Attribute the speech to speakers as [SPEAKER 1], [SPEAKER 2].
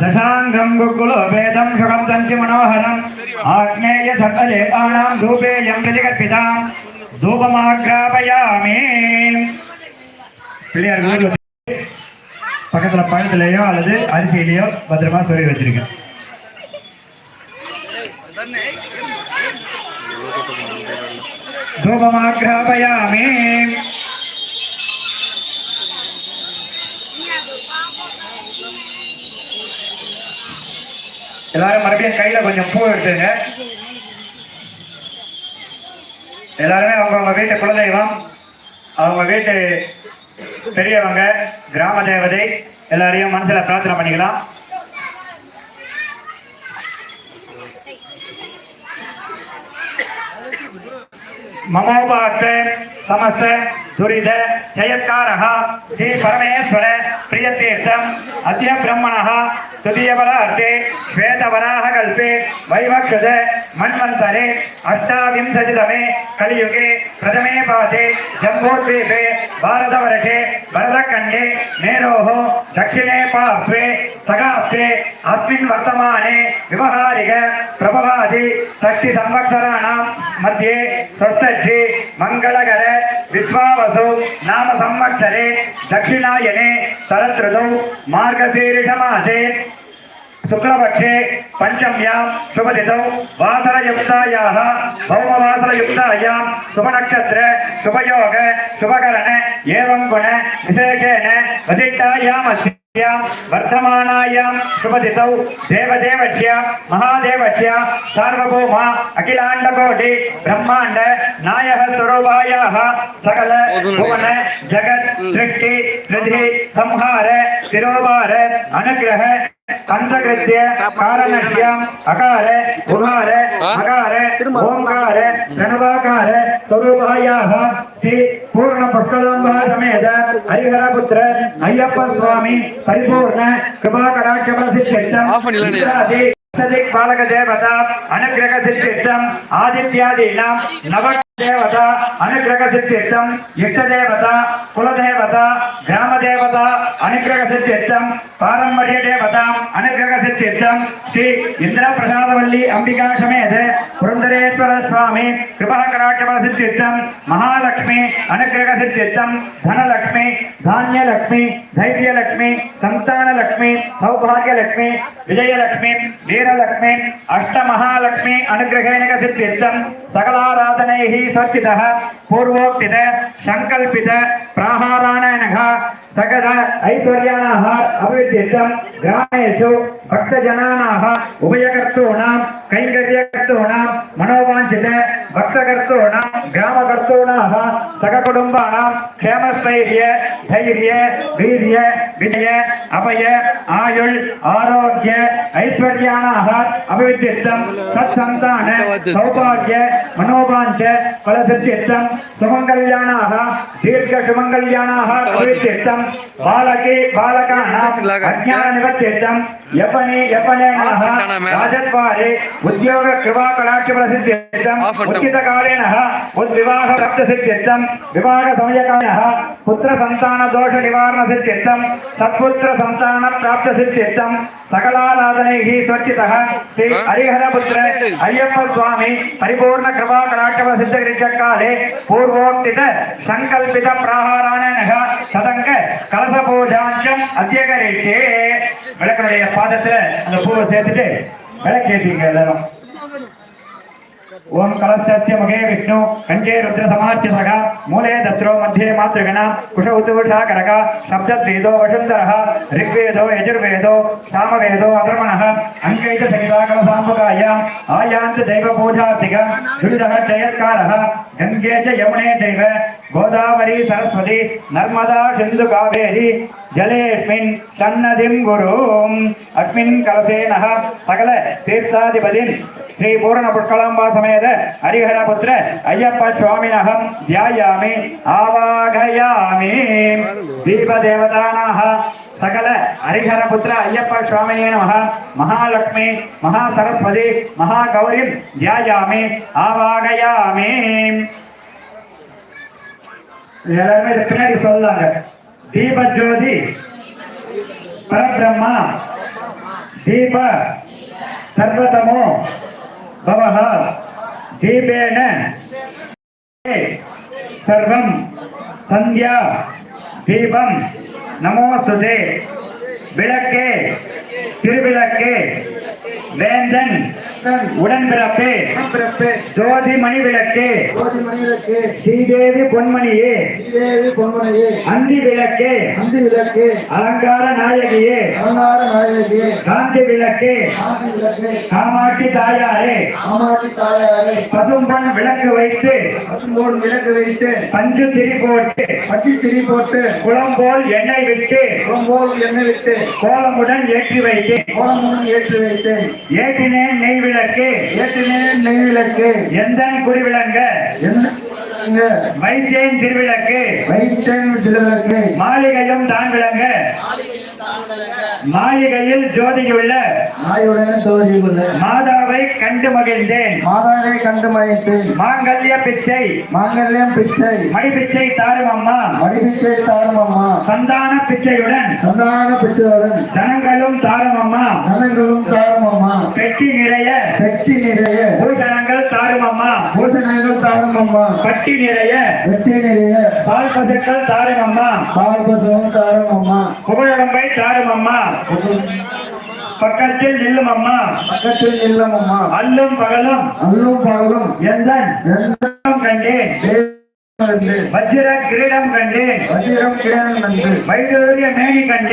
[SPEAKER 1] दशाङ्गं गुग्गुलोपेतं सुखं तञ्च मनोहरम् आग्नेय सकलेकाणां धूपेयं प्रतिकल्पितां धूपमाग्रापयामि பிள்ளையார் வீடு பக்கத்துல பழத்துலயோ அல்லது அரிசியிலையோ பத்திரமா சொல்லி வச்சிருக்கேன் தூபமாகிராபயாமி எல்லாரும் மறுபடியும் கையில கொஞ்சம் பூ எடுத்துங்க. எல்லாருமே அவங்கவுங்க வீட்டு குலதெய்வம் அவங்க வீட்டு பெரியவங்க கிராம தேவதை எல்லாரையும் மனசுல பிரார்த்தனை பண்ணிக்கலாம். மமோபாத்த சமஸ்த துரித ஜெயக்காரகா ஸ்ரீ பரமேஸ்வர பிரியதீர்த்தம். அத்திய பிரம்மணா துதியவரார்த்தே ஸ்வேதவராக கல்பே வைவக்ஷத மன்வந்தரே அஷ்டாவிம்சதிதமே கலியுகே பிரதமே பாதே ஜம்போத்வீபே பாரதவரஷே பரதக்கண்டே மேரோஹோ தட்சிணே பாப்ஸ்வே சகாப்தே அஸ்மின் வர்த்தமானே விவகாரிக பிரபவாதி சக்தி சம்வத்சராணாம் மத்தியே ஸ்வஸ்தி மங்களகர விஸ்வாவசு நாம சம்வத்சரே दक्षिणायने शरदृतौ मार्गशीर्षमासे शुक्लपक्षे पञ्चम्यां शुभतिथौ वासरयुक्तायाः भौमवासरयुक्तायां शुभनक्षत्र शुभयोग शुभकरण एवं गुण विशेषेण वसिष्ठायामस्यां वर्धमानायां शुभदितौ देवदेवस्य महादेवस्य सार्वभौम अखिलाण्डकोटि ब्रह्माण्ड नायः स्वरूपायाः सकल भुवन जगत् सृष्टि सृधि संहार तिरोभार अनुग्रह ஸ்தந்தகிருத்திய காரணக்ஷியம் அகார
[SPEAKER 2] உகார அகார
[SPEAKER 1] ஓங்கார பிரணவாகார ஸ்வரூபாயாக ஸ்ரீ பூர்ண பக்கலம்பா ஆதித்யாதீனாம் நவ దేవత అనుగ్రహ శక్తి ఎత్తం. యుక్త దేవత కులదేవత గ్రామదేవత అనుగ్రహ శక్తి ఎత్తం. పారంపర్య దేవత అనుగ్రహ శక్తి ఎత్తం. శ్రీ ఇంద్ర ప్రసాదవల్లి అంబికా సమేత పురంధరేశ్వర స్వామి కృపాకరాక్షమ ఎత్తం. మహాలక్ష్మి అనుగ్రహ శక్తి ఎత్తం. ధనలక్ష్మి ధాన్యలక్ష్మి ధైర్యలక్ష్మి సంతానలక్ష్మి సౌభాగ్యలక్ష్మి విజయలక్ష్మి వీరలక్ష్మి అష్టమహాలక్ష్మి అనుగ్రహేణ శక్తి ఎత్తం. சகலாராதனைஹி ஸ்வச்சித பூர்வோக்தித சங்கல்பித பிராகாராணனக சகல ஐஸ்வர்யானாக அபிவித்தியம் கிராமேஷு பக்தஜனானாக உபயகர்த்தோனாம் கைங்கரியகர்த்தோனாம் மனோவாஞ்சித பக்தகர்த்தோனாம் கிராமகர்த்தோனாக சககுடும்பானாம் க்ஷேமஸ்தைரிய தைரிய வீரிய விஜய அபய ஆயுள் ஆரோக்கிய ஐஸ்வர்யானாக அபிவித்தித்தம் சத்சந்தான சௌபாகிய மனோபாஞ்ச பலசித்தித்தம் சுமங்கல்யானாக தீர்க்க சுமங்கல்யானாக அபிவித்தித்தம் பாலகி பாலகானாம் அஜ்ஞான நிவத்தித்தம் ಯಪನೆ ಯಪನೆ ಮನಃ ರಾಜದ್ವಾರೆ ಉದ್ಯೋಗ ಕೃಪಾ ಕಲಾಕ್ಷೇಪಣ ಸಿದ್ಧಂ ಉಚಿತ ಕಾಲೇನ ಉದ್ವಿವಾಹ ಪ್ರಾಪ್ತ ಸಿದ್ಧಂ ವಿವಾಹ ಸಮಯಕಾಲ ಪುತ್ರ ಸಂತಾನ ದೋಷ ನಿವಾರಣ ಸಿದ್ಧಂ ಸತ್ಪುತ್ರ ಸಂತಾನ ಪ್ರಾಪ್ತ ಸಿದ್ಧಂ ಸಕಲಾಲ సమర్చిత శ్రీ హరిహరపుత్ర అయ్యప్ప స్వామి పరిపూర్ణ కృపా కళాక్షవ సిద్ధగృహకాలే పూర్వోక్తిత సంకల్పిత ప్రాహారాయణ சதங்க கலச பூஜாஞ்சம் அத்தியகரிட்டு விளக்கனுடைய பாதத்துல அந்த பூவை சேர்த்துட்டு விளக்கேத்தீங்க எல்லாரும் ओम कलशस्य मुखे विष्णु कञ्चे रुद्र समाच्य सखा मूले दत्रो, मध्ये मातृगण, कुश उतुषा करक शब्दद्वेदो, वसुन्धरः, ऋग्वेदो, यजुर्वेदो, सामवेदो, अधर्मणः अङ्कैत सहिता कलसाम्बुकायाम् आयान्त दैवपूजार्थिक दुरिदः जयत्कारः गङ्गे च यमुने चैव, गोदावरी, सरस्वती, नर्मदा, सिन्धु, कावेरी ஜலேஸ்மின் சன்னதிம் குரும் அஸ்மின் கலசே நக சகல தீர்த்தாதிபதின் ஸ்ரீ பூரண புஷ்கலாம்பா சமேத ஹரிஹர புத்திர ஐயப்ப சுவாமினகம் தியாயாமி ஆவாகயாமி. தீபதேவதானாக சகல ஹரிஹர புத்திர ஐயப்ப சுவாமியே நம மகாலட்சுமி மகா சரஸ்வதி மகா கௌரி தியாயாமி ஆவாகயாமி. எல்லாருமே பின்னாடி சொல்லாங்க. தீபஜோதி. பரபிரம்மா. தீப. சர்வதமோ பவஹ. தீபேன. சர்வம். சந்தியா. தீபம். நமோஸ்துதே விளக்கே. திருவிளக்கே. வேந்தன். உடன்பிறப்பே.
[SPEAKER 2] பிறப்பே
[SPEAKER 1] ஜோதி மணி விளக்கே ஸ்ரீதேவி பொன்மணியே. அந்தி விளக்கே.
[SPEAKER 2] அந்தி விளக்கு.
[SPEAKER 1] அலங்கார நாயகியே. காந்தி விளக்கே. காமாட்சி தாயாரே.
[SPEAKER 2] காமாட்சி தாயாரே.
[SPEAKER 1] பசும்பொன் விளக்கு வைத்து.
[SPEAKER 2] விளக்கு வைத்து.
[SPEAKER 1] பஞ்சு திரி போட்டு
[SPEAKER 2] பட்டி திரி போட்டு
[SPEAKER 1] குளம் போல் எண்ணெய் விட்டு
[SPEAKER 2] குளம்போல் எண்ணெய் விட்டு
[SPEAKER 1] கோலமுடன் ஏற்றி வைத்து
[SPEAKER 2] கோலமுடன் ஏற்றி வைத்து
[SPEAKER 1] ஏற்றினேன் நெய் விளக்கு.
[SPEAKER 2] ஏற்றினேன் நெய் விளக்கு.
[SPEAKER 1] எந்தன் குறிவிளங்க
[SPEAKER 2] என்ன
[SPEAKER 1] வைத்தேன் திருவிளக்கு.
[SPEAKER 2] வைத்தேன் விளக்கு
[SPEAKER 1] மாளிகையும் தான் விளங்க. மாளிகையில் ஜோதியுள்ள
[SPEAKER 2] நாயுடன் தோழி கொள்ள
[SPEAKER 1] மாதாவை கண்டு மகிழ்ந்தேன்.
[SPEAKER 2] மாதாவை கண்டு மறைத்து
[SPEAKER 1] மாங்கல்ய பிச்சை.
[SPEAKER 2] மாங்கல்யம் பிச்சை.
[SPEAKER 1] மணி பிச்சை தாரும் அம்மா
[SPEAKER 2] மடிபிச்சை தாரும் அம்மா
[SPEAKER 1] சந்தான பிச்சையுடன்.
[SPEAKER 2] சந்தான பிச்சையுடன்.
[SPEAKER 1] தனங்களும் தாரும் அம்மா
[SPEAKER 2] தனங்களும் தாரும் அம்மா
[SPEAKER 1] பெட்டி நிறைய.
[SPEAKER 2] வெற்றி நிறைய.
[SPEAKER 1] பூஜனங்கள் தாரும் அம்மா
[SPEAKER 2] பூசணைகள் தாரும் அம்மா
[SPEAKER 1] பட்டி நிறைய.
[SPEAKER 2] வெற்றி நிறைய.
[SPEAKER 1] பால் பசுக்கள் தாரும் அம்மா
[SPEAKER 2] பார்வதம் தாரும் அம்மா
[SPEAKER 1] புகழடம்பை தாரும் அம்மா பக்கத்தில் நில்லும் அம்மா
[SPEAKER 2] பக்கத்தில் இல்லம் அம்மா
[SPEAKER 1] அல்லும் பகலும்.
[SPEAKER 2] அல்லும்
[SPEAKER 1] எந்தன்?
[SPEAKER 2] எந்த
[SPEAKER 1] கண்டேன். வஜ்ர கிரீடம் கண்டேன்.
[SPEAKER 2] வஜிரம் கிழன் நன்று
[SPEAKER 1] வைடூரிய மேனி கண்டேன்.